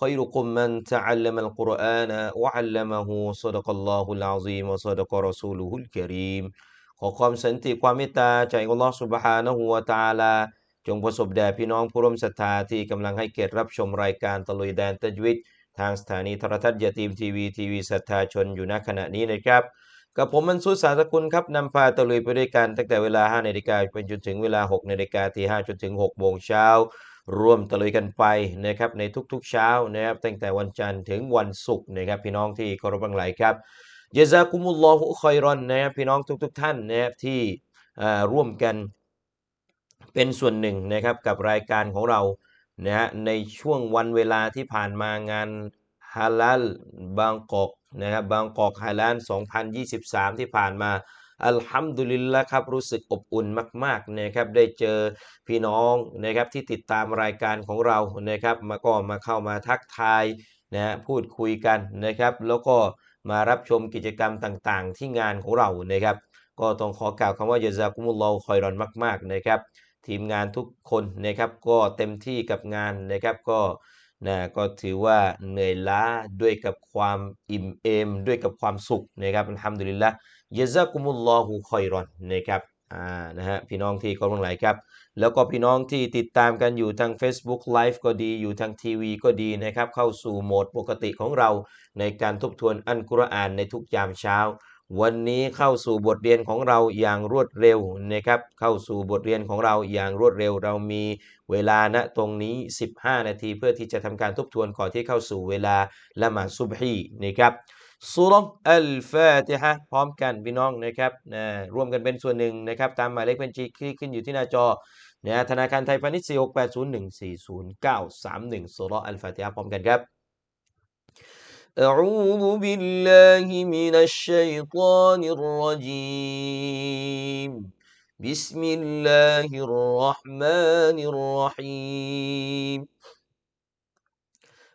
خيركم من تعلم القرآن وعلمه صدق الله العظيم وصدق رسوله الكريم ขอความสันติความเมตตาจากอัลลอฮฺสุบฮานะฮูวะตะอาลา จงประสบแด่พี่น้องผู้ร่วมศรัทธาที่กำลังให้เกียรติรับชมรายการตะลุยแดนตัจวิดทางสถานีโทรทัศน์ยาตีมทีวีทีวีศรัทธาชนอยู่ณขณะนี้นะครับ กับผมมันสุสาสกุลครับนำพาตะลุยไปด้วยกันตั้งแต่เวลา5นาฬิกาไปจนถึงเวลา6นาฬิกาที่5จนถึง6โมงเช้า ร่วมตะลุยกันไปนะครับในทุกๆเช้านะครับตั้งแต่วันจันทร์ถึงวันศุกร์นะครับพี่น้องที่เคารพบังไหลครับยะซากุมุลลอฮุคอยรอนนะครับพี่น้องทุก ๆ ท่านนะครับที่ร่วมกันเป็นส่วนหนึ่งนะครับกับรายการของเรานะฮะในช่วงวันเวลาที่ผ่านมางานฮาลาลบางกอกนะครับบางกอกฮาลาล2023 ที่ผ่านมา อัลฮัมดุลิลละครับรู้สึกอบอุ่นมากๆนะครับได้เจอพี่น้องนะครับที่ติดตามรายการของเรานะครับมาก็มาเข้ามาทักทายนะพูดคุยกันนะครับแล้วก็มารับชมกิจกรรมต่างๆ ที่งานของเรานะครับก็ต้องขอกล่าวคำว่ายะซากุมุลลอคอยรอนมาก ๆนะครับ ทีมงานทุกคนนะครับก็เต็มที่กับงานนะครับก็นะก็ถือว่าเหนื่อยล้าด้วยกับความอิ่มเอม ด้วยกับความสุขนะครับอัลฮัมดุลิลละ ยะซากุมุลลอฮุคอยรอนนะครับอ่านะฮะพี่น้องที่เคารพทั้งหลายครับ แล้วก็พี่น้องที่ติดตามกันอยู่ทาง Facebook Live ก็ดีอยู่ทางทีวีก็ดีนะครับ เข้าสู่โหมดปกติของเราในการทบทวนอันกุรอานในทุกยามเช้า วันนี้เข้าสู่บทเรียนของเราอย่างรวดเร็วนะครับ เข้าสู่บทเรียนของเราอย่างรวดเร็ว เรามีเวลาณตรงนี้ 15 นาทีเพื่อที่จะทำการทบทวนก่อนที่เข้าสู่เวลาละหมาดซุบฮีนะครับ สุรอัลฟาติฮะพร้อมกันพี่น้องนะครับนะร่วมกันเป็นส่วนหนึ่งนะครับ ตามหมายเลขบัญชีที่ขึ้นอยู่ที่หน้าจอนะธนาคารไทยพาณิชย์4 6 8 0 1 4 0 9 3 1สุรอัลฟาติฮะพร้อมกันครับ أعوذ بالله من الشيطان الرجيم بسم الله الرحمن الرحيم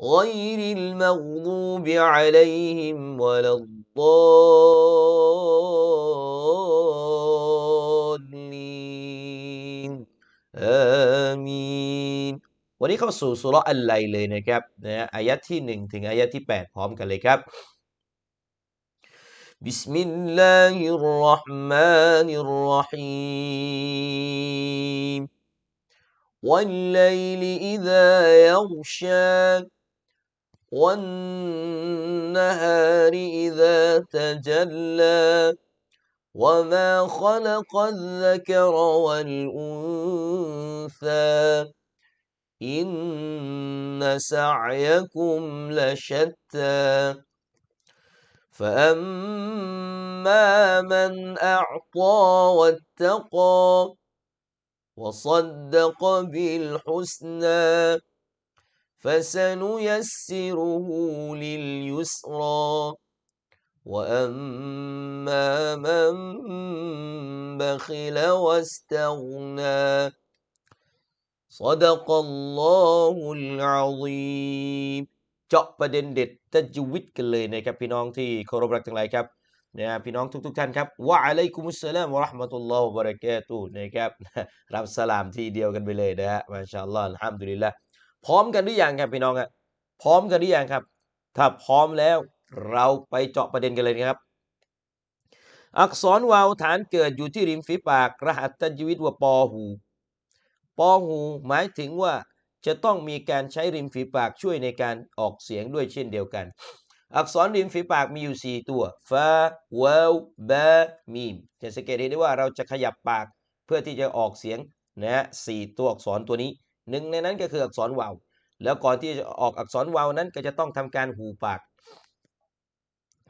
غير المغضوب عليهم ولا الضالين آمين วันนี้เข้าสู่สุเราะห์อัลไลเลยนะครับนะฮะอายะที่ 1 ถึงอายะที่ 8 พร้อมกันเลยครับ بسم الله الرحمن الرحيم والليل إذا يغشى والنهار إذا تجلى وما خلق الذكر والأنثى إن سعيكم لشتى فأما من أعطى واتقى وصدق بالحسنى فسنيسره لليسرى وأما من بخل واستغنى صدق الله العظيم เจาะประเด็นเด็ดตัจวิดกันเลยนะครับพี่น้องที่เคารพรักทั้งหลายครับนะฮะพี่น้องทุกๆท่านครับวะอะลัยกุมุสสลามวะเราะห์มะตุลลอฮ์วะบะเราะกาตุฮ์นะครับ รับสลามทีเดียวกันไปเลยนะฮะมาชาอัลลอฮ์อัลฮัมดุลิลละ พร้อมกันหรือยังครับพี่น้องอะพร้อมกันหรือยังครับ ถ้าพร้อมแล้วเราไปเจาะประเด็นกันเลยนะครับ อักษรวาวฐานเกิดอยู่ที่ริมฝีปากรหัสตัจวิดว่าปอหู ปอหูหมายถึงว่าจะต้องมีการใช้ริมฝีปากช่วยในการออกเสียงด้วยเช่นเดียวกัน อักษรริมฝีปากมีอยู่ 4 ตัวฟาวาวบามีมจะสังเกตเห็นได้ว่าเราจะขยับปากเพื่อที่จะออกเสียงนะฮะสี่ตัวอักษรตัวนี้ หนึ่งในนั้นก็คืออักษรวาว แล้วก่อนที่จะออกอักษรวาวนั้นก็จะต้องทำการหูปาก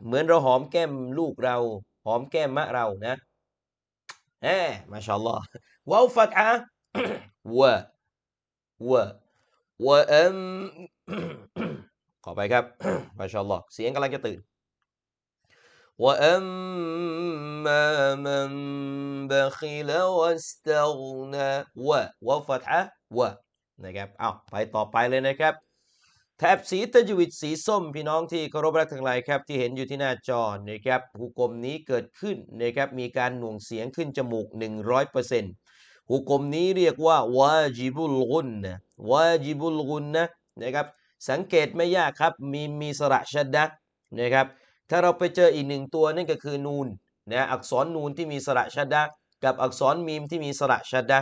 เหมือนเราหอมแก้มลูกเรา หอมแก้มมะเรานะแหมมาชาอัลลอฮ์วาวฟัตอะ วะวะวะอัม ขอไปครับ มาชาอัลลอฮ์เสียงกำลังจะตื่น وأما من بخل واستغنى วะ วะนะครับอ้าวไปต่อไปเลยนะครับแถบสีตะจวิตสีส้มพี่น้องที่เคารพรักทั้งหลายครับที่เห็นอยู่ที่หน้าจอนะครับหุกกลมนี้เกิดขึ้นนะครับมีการหน่วงเสียงขึ้นจมูก 100%หุกกลมนี้เรียกว่าวาจิบุลกุนนะวาจิบุลกุนนะนะครับสังเกตไม่ยากครับมีมีสระชัดดะนะครับถ้าเราไปเจออีกหนึ่งตัวนั่นก็คือนูนนะอักษรนูนที่มีสระชัดดะกับอักษรมีมที่มีสระชัดดะ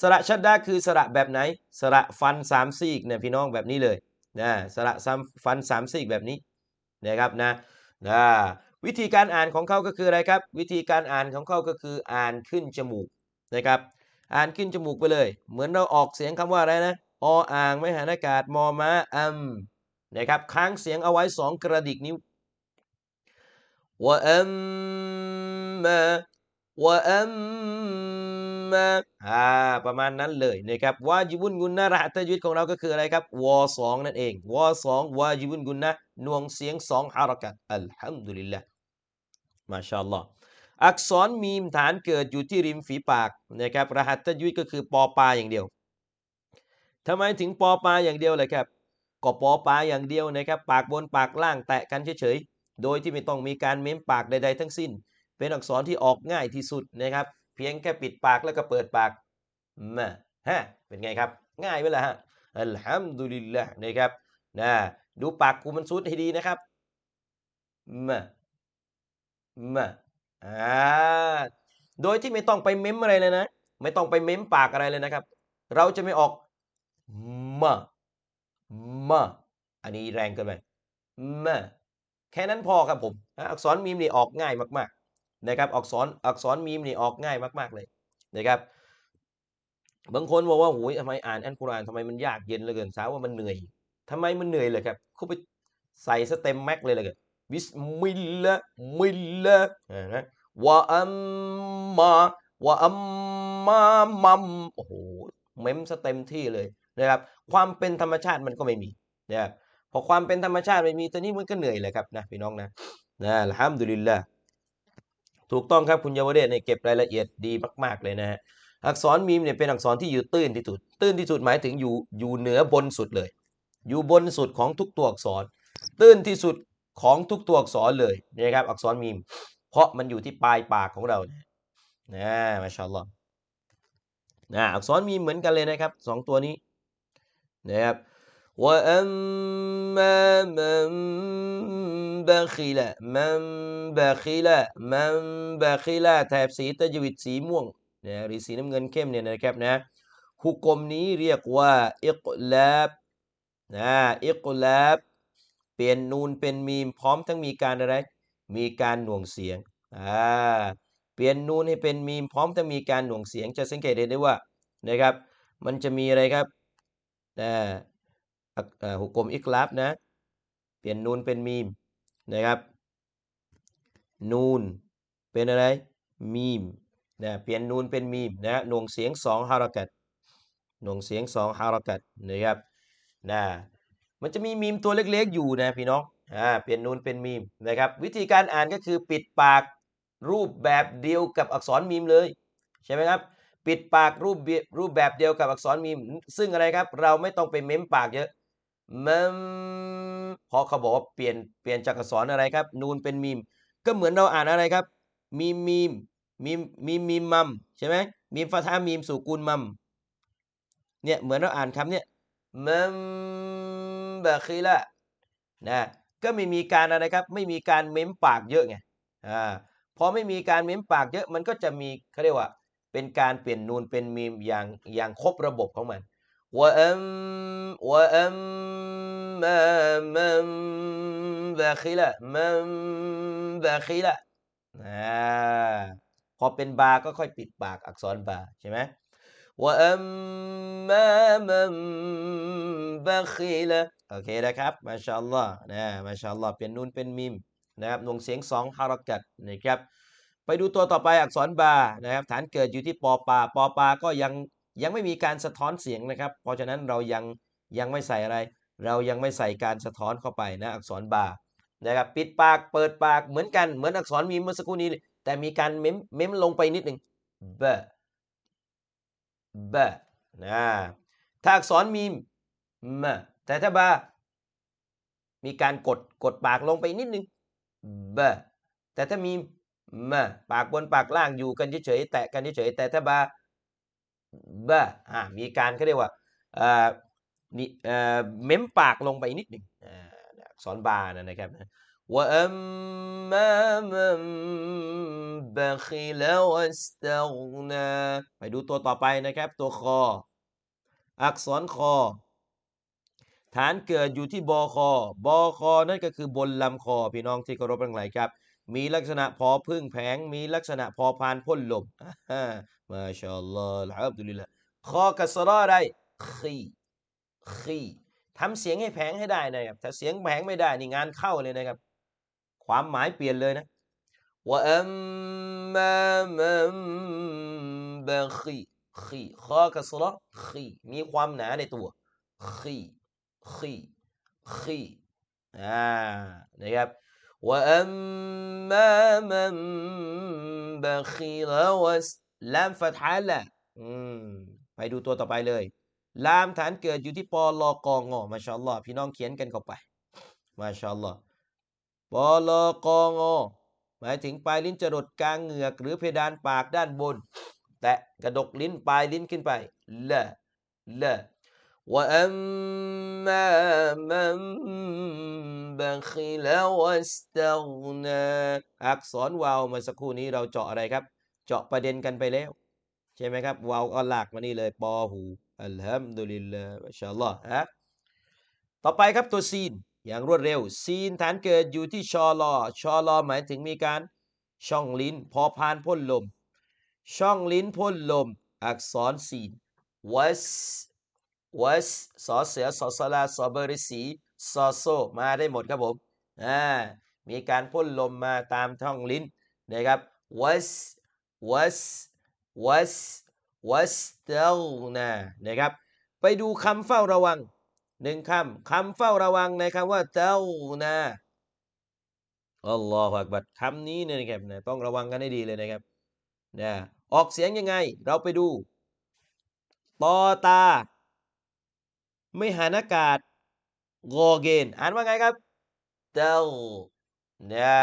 สระชัดดาคือสระแบบไหน สระฟันสามซีกเนี่ยพี่น้องแบบนี้เลยนะสระฟันสามซีกแบบนี้นะครับนะนะวิธีการอ่านของเขาก็คืออะไรครับ วิธีการอ่านของเขาก็คืออ่านขึ้นจมูกนะครับ อ่านขึ้นจมูกไปเลย เหมือนเราออกเสียงคำว่าอะไรนะออ่างไม่หันอากาศมอมาอัมนะครับค้างเสียงเอาไว้สองกระดิกนิ้ววะอัมมา วอัมมาอ่าประมาณนั้นเลยนะครับวาจิบุนกุนนะรหัสตะยุดของเราก็คืออะไรครับวอสองนั่นเองวอสองวาจิบุนกุนนะนวงเสียงสองฮารักัตอัลฮัมดุลิลละมาชาอัลลอฮ์อักษรมีมฐานเกิดอยู่ที่ริมฝีปากนะครับรหัสตะยุดก็คือปอปลาอย่างเดียวทำไมถึงปอปลาอย่างเดียวเลยครับก็ปอปลาอย่างเดียวนะครับ ปากบนปากล่างแตะกันเฉยๆโดยที่ไม่ต้องมีการเม้มปากใดๆทั้งสิ้น เป็นอักษรที่ออกง่ายที่สุดนะครับ เพียงแค่ปิดปากแล้วก็เปิดปากมาฮะเป็นไงครับ ง่ายไหมล่ะฮะอัลฮัมดุลิลละนะครับนะดูปากกูมันซุดให้ดีนะครับมามาอ่าโดยที่ไม่ต้องไปเม้มอะไรเลยนะ ไม่ต้องไปเม้มปากอะไรเลยนะครับ เราจะไม่ออกมามาอันนี้แรงเกินไปมาแค่นั้นพอครับผม อักษรมีมนี่ออกง่ายมาก ๆ นะครับอักษรอักษรมีมนี่ออกง่ายมาก ๆเลยนะครับบางคนบอกว่าโอ้ยทำไมอ่านอัลกุรอานทำไมมันยากเย็นเหลือเกินสาวว่ามันเหนื่อยทำไมมันเหนื่อยเลยครับเขาไปใส่สเต็มแม็กเลยเลยกันบิสมิลลาห์มิลลาห์อ่านะวะอัมมาวะอัมมามัมโอ้โหเมมสเต็มที่เลยนะครับ ความเป็นธรรมชาติมันก็ไม่มีนะครับพอความเป็นธรรมชาติไม่มีตัวนี้มันก็เหนื่อยเลยครับนะพี่น้องนะนะอัลฮัมดุลิลละ ถูกต้องครับคุณเยาวเดชเนี่ยเก็บรายละเอียดดีมากๆเลยนะฮะอักษรมีมเนี่ยเป็นอักษรที่อยู่ตื้นที่สุด ตื้นที่สุดหมายถึงอยู่อยู่เหนือบนสุดเลย อยู่บนสุดของทุกตัวอักษร ตื้นที่สุดของทุกตัวอักษรเลยนะครับอักษรมีม เพราะมันอยู่ที่ปลายปากของเรานะนะมาชาอัลลอฮ์นะอักษรมีมเหมือนกันเลยนะครับสองตัวนี้นะครับ وأما من بخل من بخل من بخل แถบสีตะจวิตสีม่วงนะหรือสีน้ำเงินเข้มเนี่ยนะครับนะฮุกกลมนี้เรียกว่าอิกลาบนะอิกลาบเปลี่ยนนูนเป็นมีมพร้อมทั้งมีการอะไร มีการหน่วงเสียงอ่าเปลี่ยนนูนให้เป็นมีมพร้อมทั้งมีการหน่วงเสียง จะสังเกตเห็นได้ว่านะครับ มันจะมีอะไรครับนะ หุกกลมอิกลาบนะ เปลี่ยนนูนเป็นมีมนะครับ นูนเป็นอะไร มีมนะเปลี่ยนนูนเป็นมีมนะหน่วงเสียงสองฮารักัดหน่วงเสียงสองฮารักัดนะครับนะมันจะมีมีมตัวเล็กๆอยู่นะพี่น้องอ่าเปลี่ยนนูนเป็นมีมนะครับ วิธีการอ่านก็คือปิดปากรูปแบบเดียวกับอักษรมีมเลย ใช่ไหมครับ ปิดปากรูปรูปแบบเดียวกับอักษรมีม ซึ่งอะไรครับ เราไม่ต้องไปเม้มปากเยอะ มันพอเขาบอกว่าเปลี่ยนเปลี่ยนจากอักษรอะไรครับ นูนเป็นมีม ก็เหมือนเราอ่านอะไรครับ มีมีมมีมีมีมมัมใช่ไหมมีฟาทามีมสุกุลมัมเนี่ยเหมือนเราอ่านคำเนี่ยมัมบะคีละนะก็ไม่มีการอะไรครับ ไม่มีการเม้มปากเยอะไงอ่าพอไม่มีการเม้มปากเยอะมันก็จะมีเขาเรียกว่า เป็นการเปลี่ยนนูนเป็นมีมอย่างอย่างครบระบบของมัน وأم وأما من بخل من بخل อ่าพอเป็นบาก็ค่อยปิดปากอักษรบาใช่ไหม وأما من بخل โอเคนะครับมาชาอัลลอฮ์นะมาชาอัลลอฮ์เป็นนูนเป็นมิมนะครับหน่วงเสียงสองฮารักัดนะครับ ไปดูตัวต่อไปอักษรบานะครับ ฐานเกิดอยู่ที่ปอปาปอปาก็ยัง ยังไม่มีการสะท้อนเสียงนะครับ เพราะฉะนั้นเรายังยังไม่ใส่อะไร เรายังไม่ใส่การสะท้อนเข้าไปนะอักษรบานะครับปิดปากเปิดปากเหมือนกันเหมือนอักษรมีมเมื่อสักครู่นี้ แต่มีการเม้มเม้มลงไปนิดหนึ่งบะบะนะถ้าอักษรมีมมะแต่ถ้าบามีการกดกดปากลงไปนิดนึงบะแต่ถ้ามีมปากบนปากล่างอยู่กันเฉยๆแตะกันเฉยๆแต่ถ้าบา บะอ่ามีการเขาเรียกว่าเอ่อนี่เอ่อเม้มปากลงไปนิดหนึ่งอ่าอักษรบานะนะครับว่าอัมมามันบะคิลวัสตัฆนาไปดูตัวต่อไปนะครับ ตัวคอ อักษรคอ ฐานเกิดอยู่ที่บอคอบอคอนั่นก็คือบนลำคอ พี่น้องที่เคารพทั้งหลายครับ มีลักษณะพอพึ่งแผง มีลักษณะพอพานพ่นลมมาชาอัลลอฮ์อัลฮัมดุลิลละคอกัสรออะไรขีขีทำเสียงให้แผงให้ได้นะครับ ถ้าเสียงแผงไม่ได้นี่งานเข้าเลยนะครับ ความหมายเปลี่ยนเลยนะว่าอัมมามันบะขีขีคอกัสรอขีมีความหนาในตัวขีขีขีอ่านะครับ وأما من بخل وس ลามฟัตฮะละอืมไปดูตัวต่อไปเลย ลามฐานเกิดอยู่ที่ปอลอกองอมาชาอัลลอฮ์พี่น้องเขียนกันเข้าไป มาชาอัลลอฮ์ปอลอกองอหมายถึงปลายลิ้นจรดกลางเหงือก หรือเพดานปากด้านบน แตะกระดกลิ้นปลายลิ้นขึ้นไปละละ وأما من بخل واستغنى อักษรวาวเมื่อสักครู่นี้เราเจาะอะไรครับ เจาะประเด็นกันไปแล้ว ใช่ไหมครับวาวก็ลากมานี่เลยปอหูอัลฮัมดุลิลลาห์มาชาอัลลอฮ์ฮะต่อไปครับตัวซีน อย่างรวดเร็ว ซีนฐานเกิดอยู่ที่ชอลอชอลอหมายถึงมีการช่องลิ้น พอพานพ่นลม ช่องลิ้นพ่นลม อักษรซีนวัส วัสสอเสือสอสลาสอเบอริสีซอโซมาได้หมดครับผมอ่ามีการพ่นลมมาตามช่องลิ้นนะครับวัสวัสวัสวัสเตลนะนะครับ ไปดูคำเฝ้าระวังหนึ่งคำคำเฝ้าระวังในคำว่าเต้านะอัลลอฮฺอักบัดคำนี้เนี่ยนะครับนะต้องระวังกันให้ดีเลยนะครับนะออกเสียงยังไง เราไปดูตอตา ไม่หันอากาศโกเกนอ่านว่าไงครับเต้าเนี่ย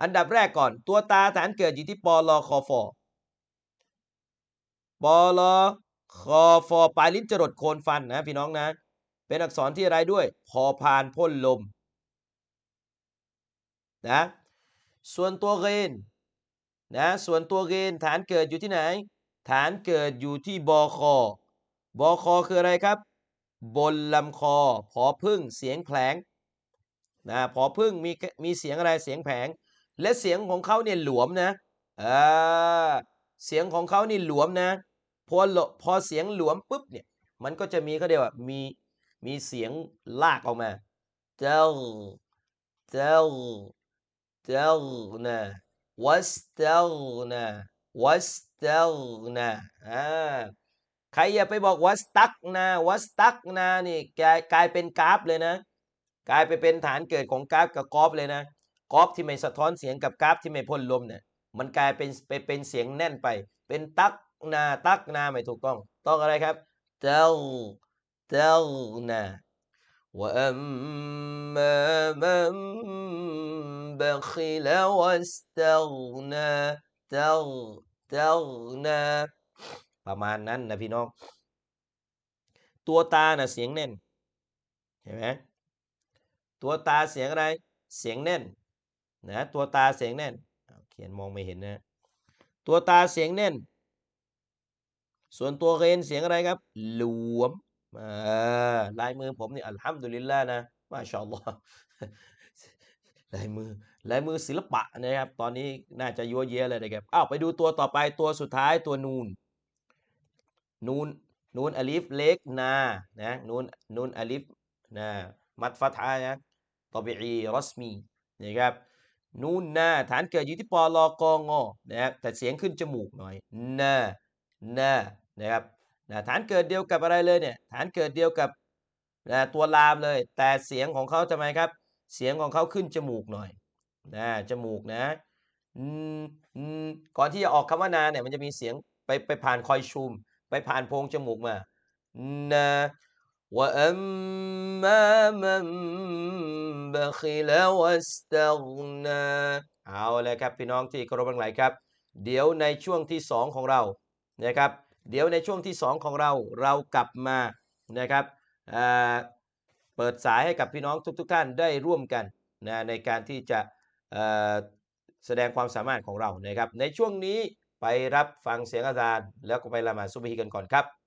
อันดับแรกก่อนตัวตาฐานเกิดอยู่ที่ปอลอคอฟอปอลอคอฟอปลายลิ้นจรดโคนฟันนะพี่น้องนะ เป็นอักษรที่อะไรด้วย พอพานพ่นลมนะส่วนตัวเกนนะส่วนตัวเกนฐานเกิดอยู่ที่ไหน ฐานเกิดอยู่ที่บอคอบอคอคืออะไรครับ บนลำคอพอพึ่งเสียงแผลงนะพอพึ่งมีมีเสียงอะไรเสียงแผลงและเสียงของเขาเนี่ยหลวมนะอ่าเสียงของเขานี่หลวมนะพอพอเสียงหลวมปุ๊บเนี่ยมันก็จะมีเขาเรียกว่ามีมีเสียงลากออกมาเจ้าเจ้าเจ้านะวัสเจ้านะวัสเจ้านะอ่า ใครอย่าไปบอกวัสตักนาวัสตักนานี่กลายกลายเป็นกราฟเลยนะ กลายไปเป็นฐานเกิดของกราฟกับกอฟเลยนะกอฟที่ไม่สะท้อนเสียงกับกราฟที่ไม่พ่นลมเนี่ยมันกลายเป็นไปเป็นเสียงแน่นไป เป็นตักนาตักนาไม่ถูกต้อง ต้องอะไรครับเจ้าเจ้านาว่าอัมมา ประมาณนั้นนะพี่น้อง ตัวตาน่ะเสียงแน่นเห็นไหมตัวตาเสียงอะไรเสียงแน่นนะตัวตาเสียงแน่นเขียนมองไม่เห็นนะ ตัวตาเสียงแน่น ส่วนตัวเรนเสียงอะไรครับ หลวมเออลายมือผมนี่อัลฮัมดุลิลละนะมาชาอัลลอฮ์ลายมือลายมือศิลปะนะครับ ตอนนี้น่าจะยัวเยะเลยนะครับอ้าวไปดูตัวต่อไปตัวสุดท้ายตัวนูน นูนนูนอลิฟเล็กนานะนูนนูนอลิฟนะมัดฟัตฮานะตบีอีรัสมีนะครับนูนนาฐานเกิดอยู่ที่ปอลอกองอนะครับแต่เสียงขึ้นจมูกหน่อยนานานะครับนะฐานเกิดเดียวกับอะไรเลยเนี่ยฐานเกิดเดียวกับนะตัวลามเลย แต่เสียงของเขาทำไมครับ เสียงของเขาขึ้นจมูกหน่อยนะจมูกนะอืมอืมก่อนที่จะออกคำว่านาเนี่ยมันจะมีเสียงไปไปผ่านคอยชูม ไปผ่านโพรงจมูกมานะวะอัมมามันบะคิลวัสตักนาเอาเลยครับพี่น้องที่เคารพทั้งหลายครับ เดี๋ยวในช่วงที่สองของเรานะครับ เดี๋ยวในช่วงที่สองของเราเรากลับมานะครับเปิดสายให้กับพี่น้องทุกๆท่านได้ร่วมกันนะในการที่จะแสดงความสามารถของเรานะครับ ในช่วงนี้ ไปรับฟังเสียงอาจารย์ แล้วก็ไปละหมาดซุบฮีกันก่อนครับ